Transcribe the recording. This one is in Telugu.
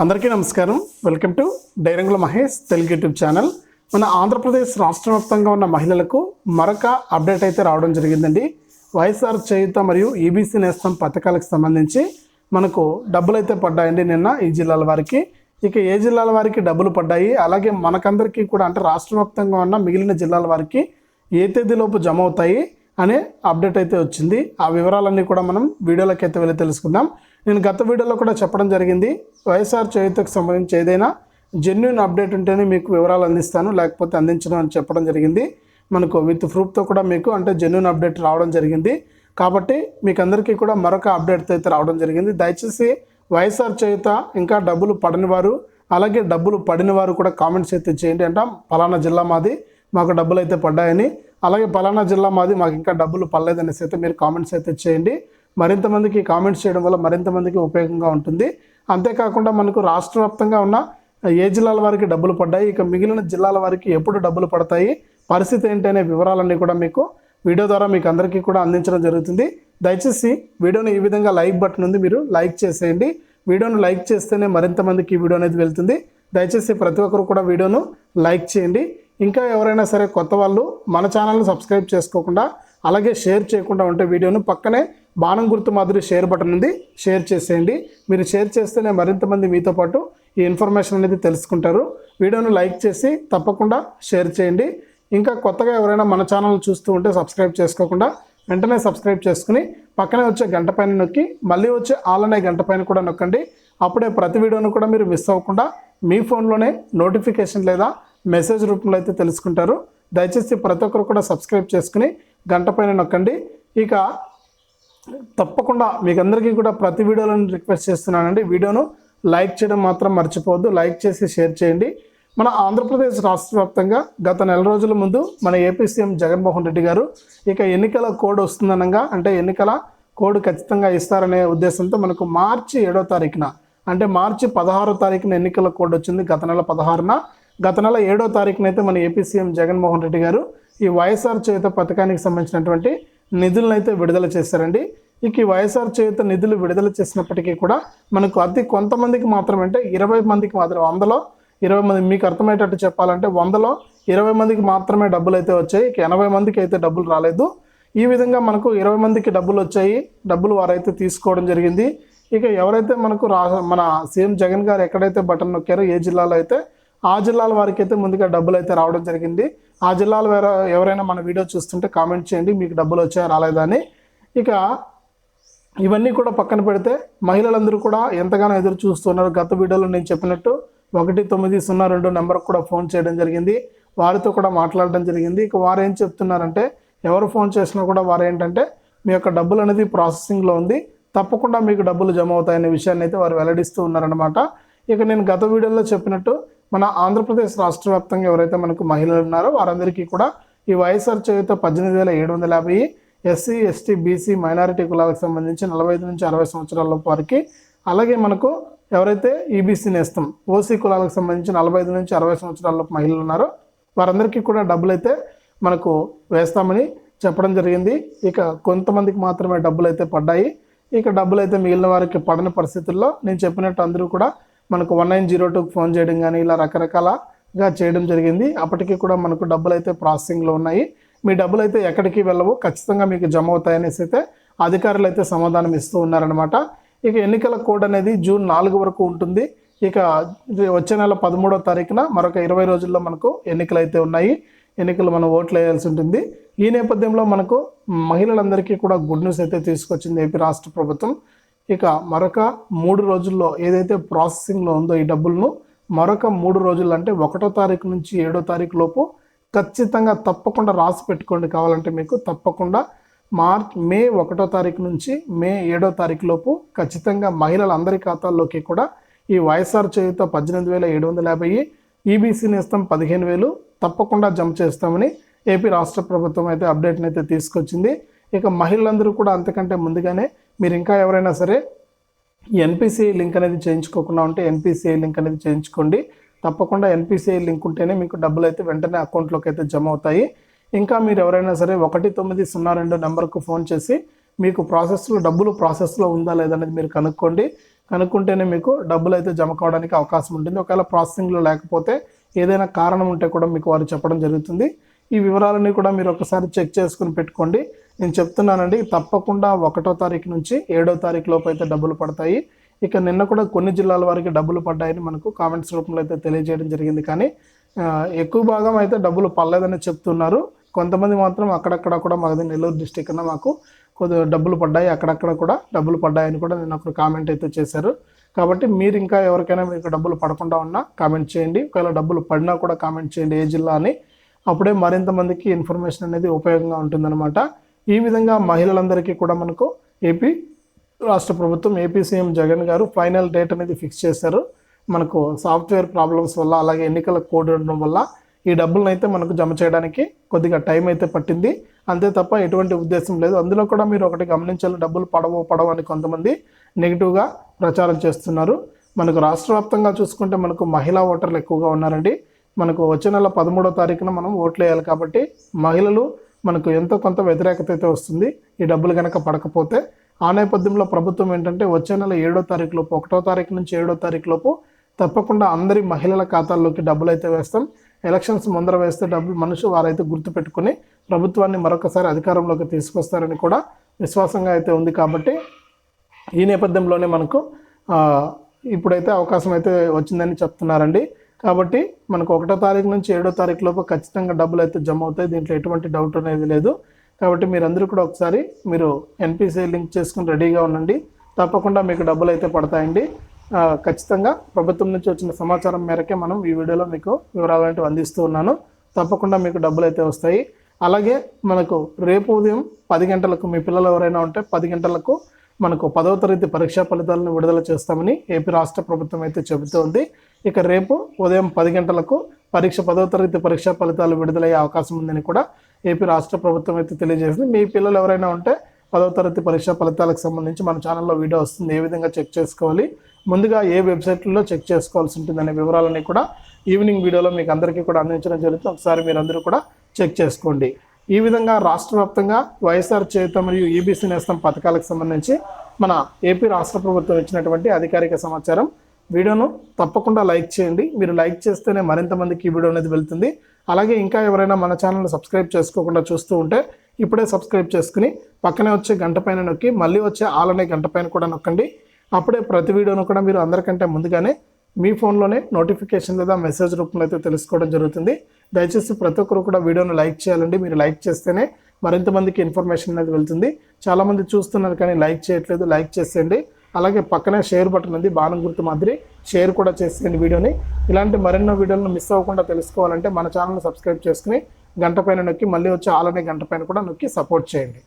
అందరికీ నమస్కారం. వెల్కమ్ టు డైరంగుల మహేష్ తెలుగు యూట్యూబ్ ఛానల్. మన ఆంధ్రప్రదేశ్ రాష్ట్ర వ్యాప్తంగా ఉన్న మహిళలకు మరొక అప్డేట్ అయితే రావడం జరిగిందండి. వైఎస్ఆర్ చేయుత మరియు ఈబీసీ నేస్తం పథకాలకు సంబంధించి మనకు డబ్బులు అయితే పడ్డాయండి నిన్న ఈ జిల్లాల వారికి. ఇక ఏ జిల్లాల వారికి డబ్బులు పడ్డాయి? అలాగే మనకందరికీ కూడా అంటే రాష్ట్ర వ్యాప్తంగా ఉన్న మిగిలిన జిల్లాల వారికి ఏ తేదీలోపు జమ అవుతాయి అనే అప్డేట్ అయితే వచ్చింది. ఆ వివరాలన్నీ కూడా మనం వీడియోలోకి అయితే వెళ్ళి తెలుసుకుందాం. నేను గత వీడియోలో కూడా చెప్పడం జరిగింది. వైఎస్ఆర్ చేయుతకు సంబంధించి ఏదైనా జెన్యున్ అప్డేట్ ఉంటేనే మీకు వివరాలు అందిస్తాను లేకపోతే అందించడం అని చెప్పడం జరిగింది. మనకు విత్ ప్రూఫ్తో కూడా మీకు అంటే జెన్యున్ అప్డేట్ రావడం జరిగింది. కాబట్టి మీకు అందరికీ కూడా మరొక అప్డేట్ అయితే రావడం జరిగింది. దయచేసి వైఎస్ఆర్ చేయుత ఇంకా డబ్బులు పడని వారు అలాగే డబ్బులు పడిన వారు కూడా కామెంట్స్ అయితే చేయండి అంటే. పలానా జిల్లా మాది మాకు డబ్బులు అయితే పడ్డాయని. అలాగే పలానా జిల్లా మాది మాకు ఇంకా డబ్బులు పడలేదనేసి అయితే మీరు కామెంట్స్ అయితే చేయండి. మరింత మందికి కామెంట్స్ చేయడం వల్ల మరింత మందికి ఉపయోగంగా ఉంటుంది. అంతేకాకుండా మనకు రాష్ట్ర వ్యాప్తంగా ఉన్న ఏ జిల్లాల వారికి డబ్బులు పడ్డాయి ఇక మిగిలిన జిల్లాల వారికి ఎప్పుడు డబ్బులు పడతాయి పరిస్థితి ఏంటనే వివరాలన్నీ కూడా మీకు వీడియో ద్వారా మీకు అందరికీ కూడా అందించడం జరుగుతుంది. దయచేసి వీడియోని ఈ విధంగా లైక్ బటన్ ఉంది మీరు లైక్ చేసేయండి. వీడియోను లైక్ చేస్తేనే మరింత మందికి ఈ వీడియో అనేది వెళ్తుంది. దయచేసి ప్రతి ఒక్కరు కూడా వీడియోను లైక్ చేయండి. ఇంకా ఎవరైనా సరే కొత్త వాళ్ళు మన ఛానల్ని సబ్స్క్రైబ్ చేసుకోకుండా అలాగే షేర్ చేయకుండా ఉంటే వీడియోను పక్కనే బాణం గుర్తు మాదిరి షేర్ బటన్ ఉంది. షేర్ చేసేయండి. మీరు షేర్ చేస్తేనే మరింత మంది మీతో పాటు ఈ ఇన్ఫర్మేషన్ అనేది తెలుసుకుంటారు. వీడియోను లైక్ చేసి తప్పకుండా షేర్ చేయండి. ఇంకా కొత్తగా ఎవరైనా మన ఛానల్ చూస్తూ ఉంటే సబ్స్క్రైబ్ చేసుకోకుండా వెంటనే సబ్స్క్రైబ్ చేసుకుని పక్కనే వచ్చే గంట పైన నొక్కి మళ్ళీ వచ్చే ఆల్ అనే గంట పైన కూడా నొక్కండి. అప్పుడే ప్రతి వీడియోను కూడా మీరు మిస్ అవ్వకుండా మీ ఫోన్లోనే నోటిఫికేషన్ లేదా మెసేజ్ రూపంలో అయితే తెలుసుకుంటారు. దయచేసి ప్రతి ఒక్కరు కూడా సబ్స్క్రైబ్ చేసుకుని గంట పైన నొక్కండి. ఇక తప్పకుండా మీకు అందరికీ కూడా ప్రతి వీడియోలను రిక్వెస్ట్ చేస్తున్నానండి. వీడియోను లైక్ చేయడం మాత్రం మర్చిపోవద్దు. లైక్ చేసి షేర్ చేయండి. మన ఆంధ్రప్రదేశ్ రాష్ట్ర వ్యాప్తంగా గత నెల రోజుల ముందు మన ఏపీ సీఎం జగన్మోహన్ రెడ్డి గారు ఇక ఎన్నికల కోడ్ వస్తుందనగా అంటే ఎన్నికల కోడ్ ఖచ్చితంగా ఇస్తారనే ఉద్దేశంతో మనకు మార్చి ఏడో తారీఖున అంటే మార్చి పదహారో తారీఖున ఎన్నికల కోడ్ వచ్చింది గత నెల పదహారున. గత నెల ఏడో తారీఖున అయితే మన ఏపీ సీఎం జగన్మోహన్ రెడ్డి గారు ఈ వైఎస్ఆర్ చేత పథకానికి సంబంధించినటువంటి నిధులను అయితే విడుదల చేశారండి ఇక ఈ వైఎస్ఆర్ చేత నిధులు విడుదల చేసినప్పటికీ కూడా మనకు అతి కొంతమందికి మాత్రమే అంటే ఇరవై మందికి మాత్రం వందలో ఇరవై మంది మీకు అర్థమయ్యేటట్టు చెప్పాలంటే వందలో ఇరవై మందికి మాత్రమే డబ్బులు అయితే వచ్చాయి. ఇక ఎనభై మందికి అయితే డబ్బులు రాలేదు. ఈ విధంగా మనకు ఇరవై మందికి డబ్బులు వచ్చాయి. డబ్బులు వారైతే తీసుకోవడం జరిగింది. ఇక ఎవరైతే మనకు రా మన సీఎం జగన్ గారు ఎక్కడైతే బటన్ నొక్కారో ఏ జిల్లాలో అయితే ఆ జిల్లాల వారికి అయితే ముందుగా డబ్బులు అయితే రావడం జరిగింది. ఆ జిల్లాల వేరే ఎవరైనా మన వీడియో చూస్తుంటే కామెంట్ చేయండి మీకు డబ్బులు వచ్చాయా రాలేదా అని. ఇక ఇవన్నీ కూడా పక్కన పెడితే మహిళలందరూ కూడా ఎంతగానో ఎదురు చూస్తున్నారు. గత వీడియోలో నేను చెప్పినట్టు ఒకటి తొమ్మిది సున్నా రెండు నెంబర్కి కూడా ఫోన్ చేయడం జరిగింది. వారితో కూడా మాట్లాడడం జరిగింది. ఇక వారు ఏం చెప్తున్నారంటే ఎవరు ఫోన్ చేసినా కూడా వారు ఏంటంటే మీ యొక్క డబ్బులు అనేది ప్రాసెసింగ్లో ఉంది. తప్పకుండా మీకు డబ్బులు జమ అవుతాయనే విషయాన్ని అయితే వారు వెల్లడిస్తూ ఉన్నారనమాట ఇక నేను గత వీడియోలో చెప్పినట్టు మన ఆంధ్రప్రదేశ్ రాష్ట్ర వ్యాప్తంగా ఎవరైతే మనకు మహిళలు ఉన్నారో వారందరికీ కూడా ఈ వైఎస్ఆర్ చేయుత పద్దెనిమిది వేల ఏడు వందల యాభై ఎస్సీ ఎస్టీ బీసీ మైనారిటీ కులాలకు సంబంధించి నలభై ఐదు నుంచి అరవై సంవత్సరాల వారికి అలాగే మనకు ఎవరైతే ఈబీసీ నేస్తం ఓసీ కులాలకు సంబంధించి నలభై ఐదు నుంచి అరవై సంవత్సరాల మహిళలు ఉన్నారో వారందరికీ కూడా డబ్బులు అయితే మనకు వేస్తామని చెప్పడం జరిగింది. ఇక కొంతమందికి మాత్రమే డబ్బులు అయితే పడ్డాయి. ఇక డబ్బులు అయితే మిగిలిన వారికి పడని పరిస్థితుల్లో నేను చెప్పినట్టు అందరూ కూడా మనకు వన్ నైన్ జీరో టూకి ఫోన్ చేయడం కానీ ఇలా రకరకాలగా చేయడం జరిగింది. అప్పటికి కూడా మనకు డబ్బులు అయితే ప్రాసెసింగ్లో ఉన్నాయి. మీ డబ్బులు అయితే ఎక్కడికి వెళ్ళవు ఖచ్చితంగా మీకు జమ అవుతాయనేసి అయితే అధికారులు అయితే సమాధానం ఇస్తూ ఉన్నారనమాట ఇక ఎన్నికల కోడ్ అనేది జూన్ నాలుగు వరకు ఉంటుంది. ఇక వచ్చే నెల పదమూడో తారీఖున మరొక ఇరవై రోజుల్లో మనకు ఎన్నికలు అయితే ఉన్నాయి ఎన్నికలు మనం ఓట్లు వేయాల్సి ఉంటుంది. ఈ నేపథ్యంలో మనకు మహిళలందరికీ కూడా గుడ్ న్యూస్ అయితే తీసుకొచ్చింది ఏపీ రాష్ట్ర ప్రభుత్వం. ఇక మరొక మూడు రోజుల్లో ఏదైతే ప్రాసెసింగ్లో ఉందో ఈ డబ్బులను మరొక మూడు రోజులు అంటే ఒకటో తారీఖు నుంచి ఏడో తారీఖు లోపు ఖచ్చితంగా తప్పకుండా రాసి పెట్టుకోండి కావాలంటే మీకు. తప్పకుండా మార్చ్ మే ఒకటో తారీఖు నుంచి మే ఏడో తారీఖు లోపు ఖచ్చితంగా మహిళలందరి ఖాతాల్లోకి కూడా ఈ వైఎస్ఆర్ చేయుత పద్దెనిమిది వేల ఏడు వందల యాభై ఈబీసీ నేస్తం పదిహేను వేలు తప్పకుండా జమ చేస్తామని ఏపీ రాష్ట్ర ప్రభుత్వం అయితే అప్డేట్ని అయితే తీసుకొచ్చింది. ఇక మహిళలందరూ కూడా అంతకంటే ముందుగానే మీరు ఇంకా ఎవరైనా సరే ఎన్పిసిఐ లింక్ అనేది చేయించుకోకుండా ఉంటే ఎన్పిసిఐ లింక్ అనేది చేయించుకోండి. తప్పకుండా ఎన్పిసిఐ లింక్ ఉంటేనే మీకు డబ్బులు అయితే వెంటనే అకౌంట్లోకి అయితే జమ అవుతాయి. ఇంకా మీరు ఎవరైనా సరే ఒకటి తొమ్మిది సున్నా రెండు నెంబర్కు ఫోన్ చేసి మీకు ప్రాసెస్లో డబ్బులు ప్రాసెస్లో ఉందా లేదనేది మీరు కనుక్కోండి. కనుక్కుంటేనే మీకు డబ్బులు అయితే జమ కావడానికి అవకాశం ఉంటుంది. ఒకవేళ ప్రాసెసింగ్లో లేకపోతే ఏదైనా కారణం ఉంటే కూడా మీకు వారు చెప్పడం జరుగుతుంది. ఈ వివరాలన్నీ కూడా మీరు ఒకసారి చెక్ చేసుకుని పెట్టుకోండి. నేను చెప్తున్నానండి తప్పకుండా ఒకటో తారీఖు నుంచి ఏడో తారీఖు లోపు అయితే డబ్బులు పడతాయి. ఇక నిన్న కూడా కొన్ని జిల్లాల వారికి డబ్బులు పడ్డాయని మనకు కామెంట్స్ రూపంలో అయితే తెలియజేయడం జరిగింది. కానీ ఎక్కువ భాగం అయితే డబ్బులు పడలేదని చెప్తున్నారు. కొంతమంది మాత్రం అక్కడక్కడ కూడా మాది నెల్లూరు డిస్టిక్ అన్న మాకు కొద్దిగా డబ్బులు పడ్డాయి. అక్కడక్కడ కూడా డబ్బులు పడ్డాయని కూడా నేను ఒక కామెంట్ అయితే చేశారు. కాబట్టి మీరు ఇంకా ఎవరికైనా మీకు డబ్బులు పడకుండా ఉన్నా కామెంట్ చేయండి. ఒకవేళ డబ్బులు పడినా కూడా కామెంట్ చేయండి ఏ జిల్లా అని. అప్పుడే మరింత మందికి ఇన్ఫర్మేషన్ అనేది ఉపయోగంగా ఉంటుందన్నమాట. ఈ విధంగా మహిళలందరికీ కూడా మనకు ఏపీ రాష్ట్ర ప్రభుత్వం ఏపీ సీఎం జగన్ గారు ఫైనల్ డేట్ అనేది ఫిక్స్ చేశారు. మనకు సాఫ్ట్వేర్ ప్రాబ్లమ్స్ వల్ల అలాగే ఎన్నికల కోడ్ ఉండడం వల్ల ఈ డబ్బులను అయితే మనకు జమ చేయడానికి కొద్దిగా టైం అయితే పట్టింది. అంతే తప్ప ఎటువంటి ఉద్దేశం లేదు. అందులో కూడా మీరు ఒకటి గమనించాలి డబ్బులు పడవు పడవు అని కొంతమంది నెగిటివ్గా ప్రచారం చేస్తున్నారు. మనకు రాష్ట్ర వ్యాప్తంగా చూసుకుంటే మనకు మహిళా ఓటర్లు ఎక్కువగా ఉన్నారండి. మనకు వచ్చే నెల పదమూడో తారీఖున మనం ఓట్లు వేయాలి కాబట్టి మహిళలు మనకు ఎంతో కొంత వ్యతిరేకత అయితే వస్తుంది. ఈ డబ్బులు కనుక పడకపోతే ఆ నేపథ్యంలో ప్రభుత్వం ఏంటంటే వచ్చే నెల ఏడో తారీఖు లోపు ఒకటో తారీఖు నుంచి ఏడో తారీఖు లోపు తప్పకుండా అందరి మహిళల ఖాతాల్లోకి డబ్బులు అయితే వేస్తాం. ఎలక్షన్స్ ముందర వేస్తే డబ్బులు మనుషులు వారైతే గుర్తుపెట్టుకుని ప్రభుత్వాన్ని మరొకసారి అధికారంలోకి తీసుకొస్తారని కూడా విశ్వాసంగా అయితే ఉంది కాబట్టి ఈ నేపథ్యంలోనే మనకు ఇప్పుడైతే అవకాశం అయితే వచ్చిందని చెప్తున్నారండి. కాబట్టి మనకు ఒకటో తారీఖు నుంచి ఏడో తారీఖు లోపు ఖచ్చితంగా డబ్బులు అయితే జమ అవుతాయి. దీంట్లో ఎటువంటి డౌట్ అనేది లేదు. కాబట్టి మీరందరూ కూడా ఒకసారి మీరు ఎన్పిసిఐ లింక్ చేసుకుని రెడీగా ఉండండి. తప్పకుండా మీకు డబ్బులు అయితే పడతాయండి. ఖచ్చితంగా ప్రభుత్వం నుంచి వచ్చిన సమాచారం మేరకే మనం ఈ వీడియోలో మీకు వివరాలు అనేవి అందిస్తూ ఉన్నాను. తప్పకుండా మీకు డబ్బులు అయితే వస్తాయి. అలాగే మనకు రేపు ఉదయం పది గంటలకు మీ పిల్లలు ఎవరైనా ఉంటే పది గంటలకు మనకు పదవ తరగతి పరీక్షా ఫలితాలను విడుదల చేస్తామని ఏపీ రాష్ట్ర ప్రభుత్వం అయితే చెబుతోంది. ఇక రేపు ఉదయం పది గంటలకు పరీక్ష పదవ తరగతి పరీక్షా ఫలితాలు విడుదలయ్యే అవకాశం ఉందని కూడా ఏపీ రాష్ట్ర ప్రభుత్వం అయితే తెలియజేసింది. మీ పిల్లలు ఎవరైనా ఉంటే పదవ తరగతి పరీక్షా ఫలితాలకు సంబంధించి మన ఛానల్లో వీడియో వస్తుంది. ఏ విధంగా చెక్ చేసుకోవాలి? ముందుగా ఏ వెబ్సైట్లలో చెక్ చేసుకోవాల్సి ఉంటుందనే వివరాలన్నీ కూడా ఈవినింగ్ వీడియోలో మీకు అందరికీ కూడా అందించడం జరుగుతుంది. ఒకసారి మీరందరూ కూడా చెక్ చేసుకోండి. ఈ విధంగా రాష్ట్ర వ్యాప్తంగా వైఎస్ఆర్ చేత మరియు ఈబీసీ నేస్తం పథకాలకు సంబంధించి మన ఏపీ రాష్ట్ర ప్రభుత్వం ఇచ్చినటువంటి అధికారిక సమాచారం. వీడియోను తప్పకుండా లైక్ చేయండి. మీరు లైక్ చేస్తేనే మరింత మందికి ఈ వీడియో అనేది వెళ్తుంది. అలాగే ఇంకా ఎవరైనా మన ఛానల్ని సబ్స్క్రైబ్ చేసుకోకుండా చూస్తూ ఉంటే ఇప్పుడే సబ్స్క్రైబ్ చేసుకుని పక్కనే వచ్చే గంట పైన నొక్కి మళ్ళీ వచ్చే ఆలనే గంట పైన కూడా నొక్కండి. అప్పుడే ప్రతి వీడియోను కూడా మీరు అందరికంటే ముందుగానే మీ ఫోన్లోనే నోటిఫికేషన్ లేదా మెసేజ్ రూపంలో అయితే తెలుసుకోవడం జరుగుతుంది. దయచేసి ప్రతి ఒక్కరు కూడా వీడియోను లైక్ చేయాలండి. మీరు లైక్ చేస్తేనే మరింత మందికి ఇన్ఫర్మేషన్ అనేది వెళ్తుంది. చాలామంది చూస్తున్నారు కానీ లైక్ చేయట్లేదు. లైక్ చేసేయండి. అలాగే పక్కనే షేర్ బటన్ ఉంది. బాణం గుర్తు మాదిరి షేర్ కూడా చేసేయండి వీడియోని. ఇలాంటి మరెన్నో వీడియోలను మిస్ అవ్వకుండా తెలుసుకోవాలంటే మన ఛానల్ని సబ్స్క్రైబ్ చేసుకుని గంట పైన నొక్కి మళ్ళీ వచ్చి ఆలనే గంట పైన కూడా నొక్కి సపోర్ట్ చేయండి.